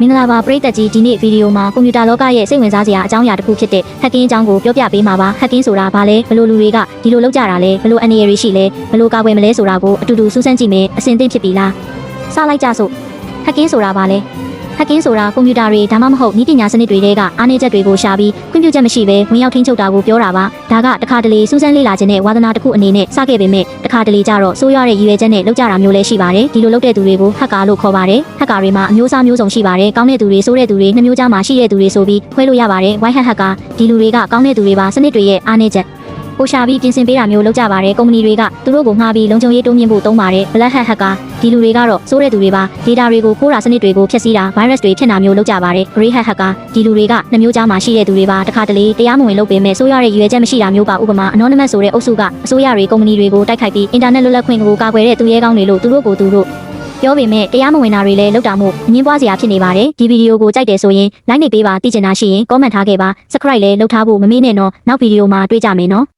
မင်္ဂလာပါပရိသတ်ကြီးဒီနေ့ဗီဒီယိုမှာကွန်ပျူတာလောကရဲ့စိတ်ဝင်စားစရာအကြောင်းအရာတစ်ခုဖြစ်တဲ့ hacking အကြောင်းကိုပြောပြပေးမှာပါ hacking ဆိုတာဘာလဲဘယ်လိုလူတွေကဒီလိုလုပ်ကြတာလဲဘယ်လိုအနေအရရှိလဲဘယ်လိုကာကွယ်မလဲဆိုတာကိုအတူတူစူးစမ်းကြည့်မယ်အဆင်သင့်ဖြစ်ပြီလားစလိုက်ကြစို့ hacking ဆိုတာဘာလဲ hacking ဆိုတာကွန်ပျူတာတွေဒါမှမဟုတ်နည်းပညာစနစ်တွေကအားနည်းချက်တွေကိုရှာပြီးခွင့်ပြုချက်မရှိဘဲဝင်ရောက်ထိန်းချုပ်တာကိုပြောတာပါဒါကတခါတလေစူးစမ်းလေ့လာခြင်းနဲ့ဝါသနာတစ်ခုအနေနဲ့စခဲ့ပေမဲ့တခါတလေကျတော့ဆိုးရွားတဲ့ရည်ရွယ်ချက်နဲ့လုပ်ကြတာမျိုးလည်းရှိပါတယ်ဒီလိုလုပ်တဲ့သူတွေကို hacker လို့ခေါ်ပါတယ် hacker တွေမှာအမျိုးအစားမျိုးစုံရှိပါတယ်ကောင်းတဲ့သူတွေဆိုးတဲ့သူတွေနှမျိုးကြားမှာရှိတဲ့သူတွေဆိုပြီးခွဲလို့ရပါတယ် white hat hacker ဒီလူတွေကကောင်းတဲ့သူတွေပါစနစ်တွေရဲ့အားနည်းချက် ပိုရှာပြီးပြင်ဆင်ပေးတာမျိုးလုပ်ကြပါတယ်ကုမ္ပဏီတွေကသူတို့ကိုငှားပြီးလုံခြုံရေးတိုးမြှင့်ဖို့သုံးပါတယ် black hat hacker ဒီလူတွေကတော့စိုးတဲ့သူတွေပါ data တွေကိုခိုးတာစနစ်တွေကိုဖျက်ဆီးတာ virus တွေဖြစ်တာမျိုးလုပ်ကြပါတယ် grey hat hacker ဒီလူတွေကနှမျိုးကြားမှာရှိတဲ့သူတွေပါတခါတလေတရားမဝင်လုပ်ပေမဲ့ဆိုးရတဲ့ရည်ရွယ်ချက်မရှိတာမျိုးပါဥပမာ anonymous ဆိုတဲ့အုပ်စုကအစိုးရတွေကုမ္ပဏီတွေကိုတိုက်ခိုက်ပြီး internet လွတ်လပ်ခွင့်ကိုကာကွယ်တဲ့သူရဲကောင်းတွေလို့သူတို့ကိုသူတို့ပြောပေမဲ့တရားမဝင်တာတွေလည်းလုပ်တာမို့အငင်းပွားစရာဖြစ်နေပါတယ်ဒီဗီဒီယိုကိုကြိုက်တယ်ဆိုရင် like နေပေးပါသိချင်တာရှိရင် comment ထားခဲ့ပါ subscribe လည်းလုပ်ထားဖို့မမေ့နဲ့နော်နောက်ဗီဒီယိုမှာတွေ့ကြမယ်နော်